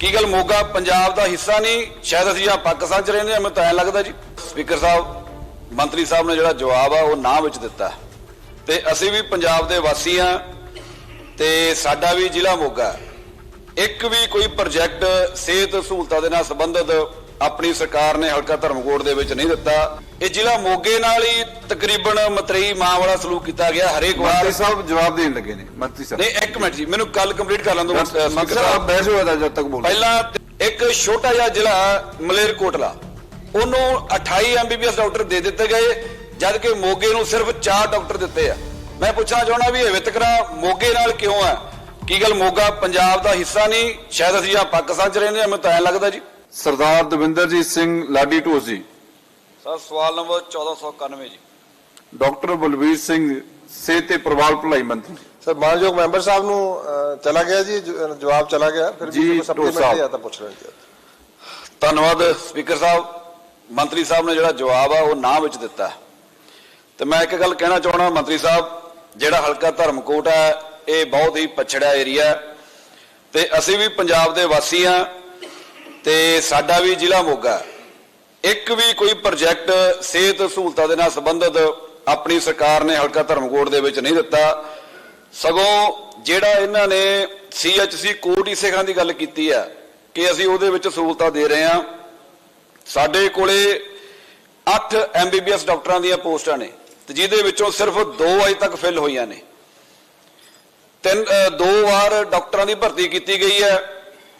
ਕੀ ਗੱਲ ਮੋਗਾ ਪੰਜਾਬ ਦਾ ਹਿੱਸਾ ਨਹੀਂ? ਸ਼ਾਇਦ ਅਸੀਂ ਜਾਂ ਪਾਕਿਸਤਾਨ ਚ ਰਹਿੰਦੇ ਹਾਂ, ਮੈਨੂੰ ਤਾਂ ਐਂ ਲੱਗਦਾ ਜੀ। ਸਪੀਕਰ ਸਾਹਿਬ, ਮੰਤਰੀ ਸਾਹਿਬ ਨੇ ਜਿਹੜਾ ਜਵਾਬ ਆ, ਉਹ ਨਾਂ ਵਿੱਚ ਦਿੱਤਾ। ਤੇ ਅਸੀਂ ਵੀ ਪੰਜਾਬ ਦੇ ਵਾਸੀ ਆ ਤੇ ਸਾਡਾ ਵੀ ਜ਼ਿਲ੍ਹਾ ਮੋਗਾ ਇੱਕ ਵੀ ਕੋਈ ਪ੍ਰੋਜੈਕਟ ਸਿਹਤ ਸਹੂਲਤਾਂ ਦੇ ਨਾਲ ਸੰਬੰਧਿਤ ਆਪਣੀ ਸਰਕਾਰ ਨੇ ਹਲਕਾ ਧਰਮਕੋਟ ਦੇ ਵਿੱਚ ਨਹੀਂ ਦਿੱਤਾ। ਇਹ ਜ਼ਿਲ੍ਹਾ ਮੋਗੇ ਨਾਲ ਹੀ ਤਕਰੀਬਨ ਮਤਰੇਈ ਮਾਂ ਵਾਲਾ ਸਲੂਕ ਕੀਤਾ ਗਿਆ ਹਰੇਕ ਵਾਰ। ਮੰਤਰੀ ਸਾਹਿਬ ਜਵਾਬ ਦੇਣ ਲੱਗੇ ਨੇ ਮੰਤਰੀ ਸਾਹਿਬ। ਨਹੀਂ ਇੱਕ ਮਿੰਟ ਜੀ ਮੈਨੂੰ ਗੱਲ ਕੰਪਲੀਟ ਕਰ ਲੈਣ ਦਿਓ ਮੰਤਰੀ ਸਪੀਕਰ ਸਾਹਿਬ ਬਹਿਸ ਹੋਇਆ ਜਦ ਤੱਕ ਬੋਲ। ਪਹਿਲਾਂ ਇੱਕ ਛੋਟਾ ਜਿਹਾ ਜ਼ਿਲ੍ਹਾ ਮਲੇਰਕੋਟਲਾ। ਉਹਨੂੰ 28 ਐਮਬੀਬੀਐਸ ਡਾਕਟਰ ਦੇ ਦਿੱਤੇ ਗਏ ਜਦ ਕਿ ਮੋਗੇ ਨੂੰ ਸਿਰਫ 4 ਡਾਕਟਰ ਦਿੱਤੇ ਆ। ਮੈਂ ਪੁੱਛਣਾ ਚਾਹਣਾ ਵੀ ਇਹ ਵਿਤਕਰਾ ਮੋਗੇ ਨਾਲ ਕਿਉਂ ਹੈ ਕੀ ਗੱਲ ਮੋਗਾ ਪੰਜਾਬ ਦਾ ਹਿੱਸਾ ਨਹੀਂ? ਸ਼ਾਇਦ ਅਸੀਂ ਜਾਂ ਪਾਕਿਸਤਾਨ ਚ ਰਹਿੰਦੇ ਹਾਂ ਮੈਨੂੰ ਤਾਂ ਐਂ ਲੱਗਦਾ ਜੀ। ਸਰਦਾਰ ਦਵਿੰਦਰਜੀਤ ਸਿੰਘ ਲਾਡੀ ਢੋਸੀ ਸਰ ਸਵਾਲ ਨੰਬਰ 1491 ਜੀ। ਡਾਕਟਰ ਬਲਵੀਰ ਸਿੰਘ ਸਿਹਤ ਤੇ ਪਰਿਵਾਰ ਭਲਾਈ ਮੰਤਰੀ। ਸਰ ਮਾਨਯੋਗ ਮੈਂਬਰ ਸਾਹਿਬ ਨੂੰ ਚਲਾ ਗਿਆ ਜੀ ਜਵਾਬ ਚਲਾ ਗਿਆ ਫਿਰ ਵੀ ਸਪਲੀਮੈਂਟ ਸਾਹਿਬ। ਆ ਤਾਂ ਪੁੱਛ ਲੈਣ ਜੀ। ਧੰਨਵਾਦ ਸਪੀਕਰ ਸਾਹਿਬ। ਮੰਤਰੀ ਸਾਹਿਬ ਨੇ ਜਿਹੜਾ ਜਵਾਬ ਆ ਉਹ ਨਾਂ ਵਿੱਚ ਦਿੱਤਾ। ਤੇ ਮੈਂ ਇੱਕ ਗੱਲ ਕਹਿਣਾ ਚਾਹਣਾ ਮੰਤਰੀ ਸਾਹਿਬ ਜਿਹੜਾ ਹਲਕਾ ਧਰਮਕੋਟ ਹੈ ਇਹ ਬਹੁਤ ਹੀ ਪਛੜਿਆ ਏਰੀਆ ਤੇ ਅਸੀਂ ਵੀ ਪੰਜਾਬ ਦੇ ਵਾਸੀ ਆ ਤੇ ਸਾਡਾ ਵੀ ਜ਼ਿਲ੍ਹਾ ਮੋਗਾ ਹੈ। ਇੱਕ ਵੀ ਕੋਈ ਪ੍ਰੋਜੈਕਟ ਸਿਹਤ ਸਹੂਲਤਾਂ ਦੇ ਨਾਲ ਸੰਬੰਧਿਤ ਆਪਣੀ ਸਰਕਾਰ ਨੇ ਹਲਕਾ ਧਰਮਕੋਟ ਦੇ ਵਿੱਚ ਨਹੀਂ ਦਿੱਤਾ, ਸਗੋਂ ਜਿਹੜਾ ਇਹਨਾਂ ਨੇ ਸੀਐਚਸੀ ਕੋਟ ਇਸੇਖਾਂ ਦੀ ਗੱਲ ਕੀਤੀ ਹੈ ਕਿ ਅਸੀਂ ਉਹਦੇ ਵਿੱਚ ਸਹੂਲਤਾਂ ਦੇ ਰਹੇ ਹਾਂ। ਸਾਡੇ ਕੋਲੇ 8 ਐਮਬੀਬੀਐਸ ਡਾਕਟਰਾਂ ਦੀਆਂ ਪੋਸਟਾਂ ਨੇ ਤੇ ਜਿਹਦੇ ਵਿੱਚੋਂ ਸਿਰਫ 2 ਅਜੇ ਤੱਕ ਫਿਲ ਹੋਈਆਂ ਨੇ। ਤਿੰਨ ਦੋ ਵਾਰ ਡਾਕਟਰਾਂ ਦੀ ਭਰਤੀ ਕੀਤੀ ਗਈ ਹੈ।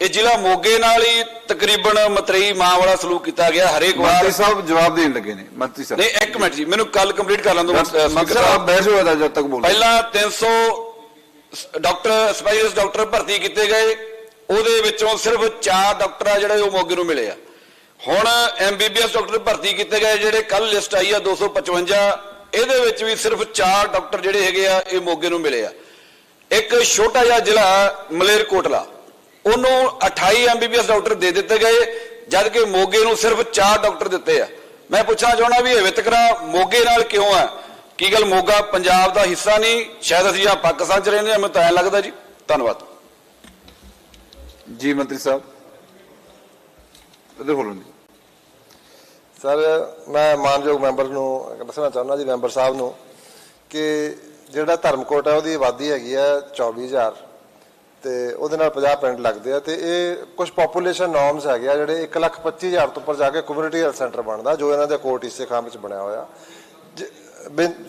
ਇਹ ਜ਼ਿਲ੍ਹਾ ਮੋਗੇ ਨਾਲ ਹੀ ਤਕਰੀਬਨ ਮਤਰੇਈ ਮਾਂ ਵਾਲਾ ਸਲੂਕ ਕੀਤਾ ਗਿਆ ਹਰੇਕ ਵਾਰ। ਮੰਤਰੀ ਸਾਹਿਬ ਜਵਾਬ ਦੇਣ ਲੱਗੇ ਨੇ ਮੰਤਰੀ ਸਾਹਿਬ। ਨਹੀਂ ਇੱਕ ਮਿੰਟ ਜੀ ਮੈਨੂੰ ਗੱਲ ਕੰਪਲੀਟ ਕਰ ਲੈਣ ਦਿਓ ਮੰਤਰੀ ਸਾਹਿਬ ਬਹਿਸ ਹੋਇਆ ਜਦ ਤੱਕ ਬੋਲ। ਪਹਿਲਾਂ 300 ਸ- ਡਾਕਟਰ ਸਪੈਸ਼ਲਿਸਟ ਡਾਕਟਰ ਭਰਤੀ ਕੀਤੇ ਗਏ। ਉਹਦੇ ਵਿੱਚੋਂ ਸਿਰਫ 4 ਡਾਕਟਰ ਆ ਜਿਹੜੇ ਉਹ ਮੋਗੇ ਨੂੰ ਮਿਲੇ ਆ। ਹੁਣ ਐਮਬੀਬੀਐਸ ਡਾਕਟਰ ਭਰਤੀ ਕੀਤੇ ਗਏ ਜਿਹੜੇ ਕੱਲ ਲਿਸਟ ਆਈ ਆ 255 ਇਹਦੇ ਵਿੱਚ ਵੀ ਸਿਰਫ 4 ਡਾਕਟਰ ਜਿਹੜੇ ਹੈਗੇ ਆ ਇਹ ਮੋਗੇ ਨੂੰ ਮਿਲੇ ਆ। ਇੱਕ ਛੋਟਾ ਜਿਹਾ ਜ਼ਿਲ੍ਹਾ ਮਲੇਰਕੋਟਲਾ। ਉਹਨੂੰ 28 ਐਮਬੀਬੀਐਸ ਡਾਕਟਰ ਦੇ ਦਿੱਤੇ ਗਏ ਜਦ ਕਿ ਮੋਗੇ ਨੂੰ ਸਿਰਫ 4 ਡਾਕਟਰ ਦਿੱਤੇ ਆ। ਮੈਂ ਪੁੱਛਣਾ ਚਾਹਣਾ ਵੀ ਇਹ ਵਿਤਕਰਾ ਮੋਗੇ ਨਾਲ ਕਿਉਂ ਹੈ ਕੀ ਗੱਲ ਮੋਗਾ ਪੰਜਾਬ ਦਾ ਹਿੱਸਾ ਨਹੀਂ? ਸ਼ਾਇਦ ਅਸੀਂ ਜਾਂ ਪਾਕਿਸਤਾਨ ਚ ਰਹਿੰਦੇ ਹਾਂ ਮੈਨੂੰ ਤਾਂ ਐਂ ਲੱਗਦਾ ਜੀ। ਧੰਨਵਾਦ। ਜੀ ਮੰਤਰੀ ਸਾਹਿਬ। ਇਧਰ ਬੋਲੋ ਜੀ ਸਰ ਮੈਂ ਮਾਨਯੋਗ ਮੈਂਬਰ ਨੂੰ ਦੱਸਣਾ ਚਾਹੁੰਦਾ ਜੀ ਮੈਂਬਰ ਸਾਹਿਬ ਨੂੰ ਕਿ ਜਿਹੜਾ ਧਰਮਕੋਟ ਹੈ ਉਹਦੀ ਆਬਾਦੀ ਹੈਗੀ ਹੈ 24000 ਤੇ ਉਹਦੇ ਨਾਲ 50 ਪਿੰਡ ਲੱਗਦੇ ਆ ਤੇ ਇਹ ਕੁਝ ਪੋਪੂਲੇਸ਼ਨ ਨੋਰਮਸ ਹੈਗੇ ਆ ਜਿਹੜੇ 125000 ਤੋਂ ਉੱਪਰ ਜਾ ਕੇ ਕਮਿਊਨਿਟੀ ਹੈਲਥ ਸੈਂਟਰ ਬਣਦਾ ਜੋ ਇਹਨਾਂ ਦੇ ਕੋਟ ਇਸੇ ਖਾਂ ਵਿੱਚ ਬਣਿਆ ਹੋਇਆ।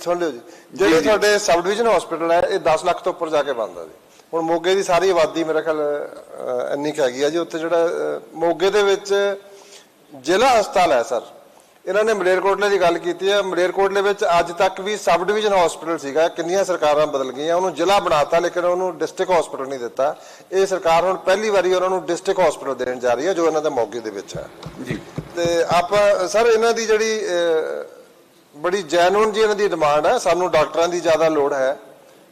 ਸੁਣ ਲਿਓ ਜੀ। ਜਿਹੜੇ। ਤੁਹਾਡੇ ਸਬ ਡਿਵੀਜ਼ਨ ਹਸਪੀਟਲ ਹੈ ਇਹ 10 ਲੱਖ ਤੋਂ ਉੱਪਰ ਜਾ ਕੇ ਬਣਦਾ ਜੀ। ਹੁਣ ਮੋਗੇ ਦੀ ਸਾਰੀ ਆਬਾਦੀ ਮੇਰੇ ਖਿਆਲ ਇੰਨੀ ਕੁ ਹੈਗੀ ਆ ਜੀ ਉੱਥੇ ਜਿਹੜਾ ਮੋਗੇ ਦੇ ਵਿੱਚ ਜ਼ਿਲ੍ਹਾ ਹਸਪਤਾਲ ਹੈ ਸਰ। ਇਹਨਾਂ ਨੇ ਮਲੇਰਕੋਟਲੇ ਦੀ ਗੱਲ ਕੀਤੀ ਹੈ। ਮਲੇਰਕੋਟਲੇ ਵਿੱਚ ਅੱਜ ਤੱਕ ਵੀ ਸਬ ਡਿਵੀਜ਼ਨ ਹਸਪੀਟਲ ਸੀਗਾ। ਕਿੰਨੀਆਂ ਸਰਕਾਰਾਂ ਬਦਲ ਗਈਆਂ। ਉਹਨੂੰ ਜ਼ਿਲ੍ਹਾ ਬਣਾਤਾ ਲੇਕਿਨ ਉਹਨੂੰ ਡਿਸਟ੍ਰਿਕਟ ਹਸਪੀਟਲ ਨਹੀਂ ਦਿੱਤਾ। ਇਹ ਸਰਕਾਰ ਹੁਣ ਪਹਿਲੀ ਵਾਰੀ ਉਹਨਾਂ ਨੂੰ ਡਿਸਟ੍ਰਿਕਟ ਹਸਪੀਟਲ ਦੇਣ ਜਾ ਰਹੀ ਹੈ ਜੋ ਇਹਨਾਂ ਦੇ ਮੋਗੇ ਦੇ ਵਿੱਚ ਹੈ। ਜੀ। ਤੇ ਆਪਾਂ ਸਰ ਇਹਨਾਂ ਦੀ ਜਿਹੜੀ ਬੜੀ ਜੈਨੂਨ ਜੀ ਇਹਨਾਂ ਦੀ ਡਿਮਾਂਡ ਹੈ। ਸਾਨੂੰ ਡਾਕਟਰਾਂ ਦੀ ਜ਼ਿਆਦਾ ਲੋੜ ਹੈ।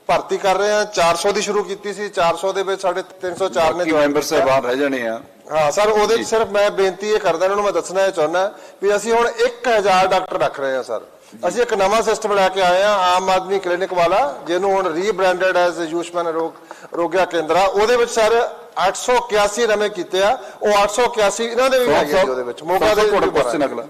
ਭਰਤੀ ਕਰ ਰਹੇ ਹਾਂ। 400 ਦੀ ਸ਼ੁਰੂ ਕੀਤੀ ਸੀ। 400 ਦੇ ਵਿੱਚ ਸਾਡੇ 304 ਨੇ join ਮੈਂਬਰ। ਸਾਹਿਬਾਨ ਰਹਿ ਜਾਣੇ ਆ। ਹਾਂ ਸਰ ਉਹਦੇ ਸਿਰਫ ਮੈਂ ਬੇਨਤੀ ਇਹ ਕਰਦਾ ਇਹਨਾਂ ਨੂੰ ਮੈਂ ਦੱਸਣਾ ਇਹ ਚਾਹੁੰਦਾ ਵੀ ਅਸੀਂ ਹੁਣ 1000 ਡਾਕਟਰ ਰੱਖ ਰਹੇ ਹਾਂ ਸਰ। ਅਸੀਂ ਇੱਕ ਨਵਾਂ ਸਿਸਟਮ ਲੈ ਕੇ ਆਏ ਹਾਂ ਆਮ ਆਦਮੀ ਕਲੀਨਿਕ ਵਾਲਾ ਜਿਹਨੂੰ ਹੁਣ ਰੀਬ੍ਰਾਂਡਡ ਐਜ਼ ਆਯੁਸ਼ਮਾਨ ਰੋਗ ਰੋਗਿਆ ਕੇਂਦਰਾ। ਉਹਦੇ ਵਿੱਚ ਸਰ 881 ਨਵੇਂ ਕੀਤੇ ਆ। ਉਹ 881 ਇਹਨਾਂ ਦੇ ਵੀ ਹੈਗੇ ਉਹਦੇ ਵਿੱਚ। ਮੋਗਾ ਦੇ ਵੀ ਕੁਐਸਚਨ ਅਗਲਾ।